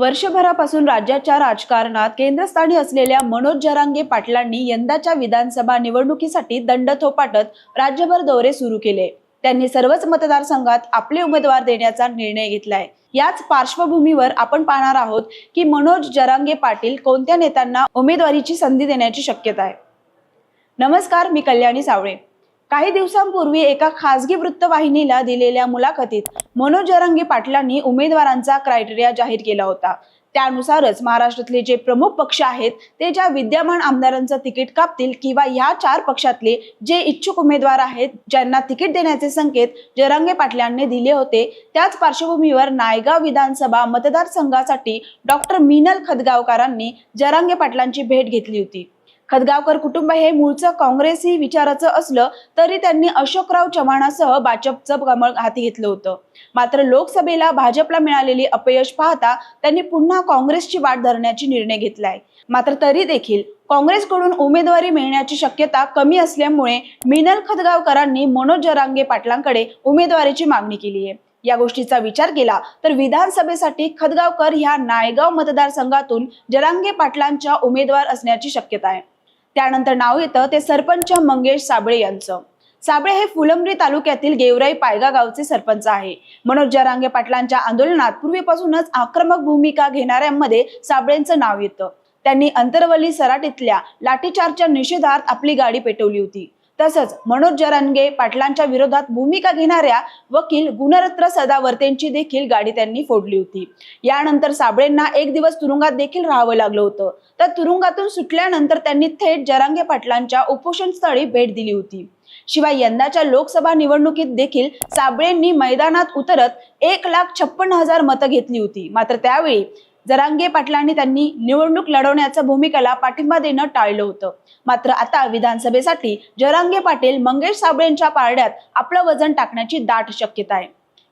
वर्षभरापासून राज्याच्या राजकारणात केंद्रस्थानी असलेल्या मनोज जरांगे पाटलांनी यंदाच्या विधानसभा निवडणुकीसाठी दंड थोपाटत राज्यभर दौरे सुरू केले. त्यांनी सर्वच मतदारसंघात आपले उमेदवार देण्याचा निर्णय घेतलाय. याच पार्श्वभूमीवर आपण पाहणार आहोत की मनोज जरांगे पाटील कोणत्या नेत्यांना उमेदवारीची संधी देण्याची शक्यता आहे. नमस्कार मी कल्याणी सावळे. काही दिवसांपूर्वी एका खासगी वृत्तवाहिनीला दिलेल्या मुलाखतीत मनोज जरंगी पाटलांनी उमेदवारांचा क्रायटेरिया जाहीर केला होता. त्यानुसारच महाराष्ट्रातले जे प्रमुख पक्ष आहेत ते ज्या विद्यमान आमदारांचं तिकीट कापतील किंवा ह्या चार पक्षातले जे इच्छुक उमेदवार आहेत ज्यांना तिकीट देण्याचे संकेत जरांगे पाटलांनी दिले होते त्याच पार्श्वभूमीवर नायगाव विधानसभा मतदारसंघासाठी डॉक्टर मिनल खदगावकरांनी जरांगे पाटलांची भेट घेतली होती. खदगावकर कुटुंब हे मूळचं काँग्रेसी विचाराचं असलं तरी त्यांनी अशोकराव चव्हाणासह भाजपचं कमळ हाती घेतलं होतं. मात्र लोकसभेला भाजपला मिळालेली अपयश पाहता त्यांनी पुन्हा काँग्रेसची वाट धरण्याची निर्णय घेतलाय. मात्र तरी देखील काँग्रेसकडून उमेदवारी मिळण्याची शक्यता कमी असल्यामुळे मिनल खदगावकरांनी मनोज जरांगे पाटलांकडे उमेदवारीची मागणी केली आहे. या गोष्टीचा विचार केला तर विधानसभेसाठी खदगावकर ह्या नायगाव मतदारसंघातून जरांगे पाटलांच्या उमेदवार असण्याची शक्यता आहे. त्यानंतर नाव येतं ते सरपंच मंगेश साबळे यांचं. साबळे हे फुलंब्री तालुक्यातील गेवराई पायगा गावचे सरपंच आहे. मनोज जरांगे पाटलांच्या आंदोलनात पूर्वीपासूनच आक्रमक भूमिका घेणाऱ्यांमध्ये साबळेंचं नाव येतं. त्यांनी अंतरवली सराटीतल्या लाठीचार्जच्या निषेधात आपली गाडी पेटवली होती. तसंच मनोज जरांगे पाटलांच्या विरोधात भूमिका घेणाऱ्या वकील गुणरत्न सदावर्तेंची देखील गाडी त्यांनी फोडली होती. यानंतर साबळेंना एक दिवस तुरुंगात देखील राहावं लागलं होतं. तर तुरुंगातून सुटल्यानंतर त्यांनी थेट जरांगे पाटलांच्या उपोषण स्थळी भेट दिली होती. शिवाय यंदाच्या लोकसभा निवडणुकीत देखील साबळेंनी मैदानात उतरत एक लाख छप्पन्न हजार मतं घेतली होती. मात्र त्यावेळी जरांगे पाटलांनी त्यांनी निवडणूक लढवण्याच्या भूमिकेला पाठिंबा देणं टाळलं होतं. मात्र आता विधानसभेसाठी जरांगे पाटील मंगेश साबळेंच्या पारड्यात आपलं वजन टाकण्याची दाट शक्यता आहे.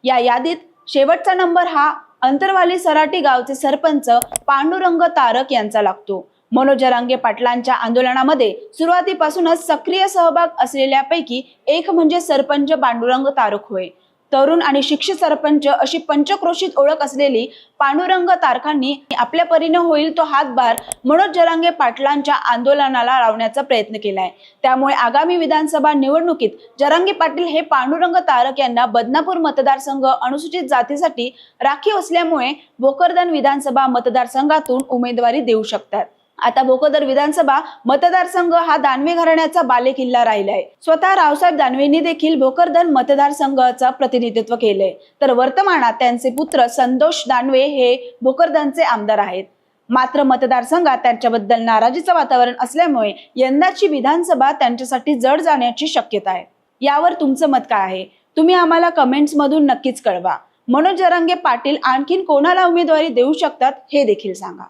या यादीत शेवटचा नंबर हा अंतरवाली सराटी गावचे सरपंच पांडुरंग तारक यांचा लागतो. मनोज जरांगे पाटलांच्या आंदोलनामध्ये सुरुवातीपासूनच सक्रिय सहभाग असलेल्यापैकी एक म्हणजे सरपंच पांडुरंग तारक होय. तरुण आणि शिक्षित सरपंच अशी पंचक्रोशीत ओळख असलेली पांडुरंग तारखांनी आपल्या परीने होईल तो हातभार मनोज जरांगे पाटलांच्या आंदोलनाला लावण्याचा प्रयत्न केलाय. त्यामुळे आगामी विधानसभा निवडणुकीत जरांगे पाटील हे पांडुरंग तारक यांना बदनापूर मतदारसंघ अनुसूचित जातीसाठी राखीव असल्यामुळे भोकरदन विधानसभा मतदारसंघातून उमेदवारी देऊ शकतात. आता भोकदर विधानसभा मतदारसंघ हा दानवे घराण्याचा बालेकिल्ला राहिलाय. स्वतः रावसाहेब दानवेंनी देखील भोकरदन मतदारसंघाचा प्रतिनिधित्व केलंय. तर वर्तमानात त्यांचे पुत्र संतोष दानवे हे भोकरदनचे आमदार आहेत. मात्र मतदारसंघात त्यांच्याबद्दल नाराजीचं वातावरण असल्यामुळे यंदाची विधानसभा त्यांच्यासाठी जड जाण्याची शक्यता आहे. यावर तुमचं मत काय आहे? तुम्ही आम्हाला कमेंट्स मधून नक्कीच कळवा. मनोज जरांगे पाटील आणखीन कोणाला उमेदवारी देऊ शकतात हे देखील सांगा.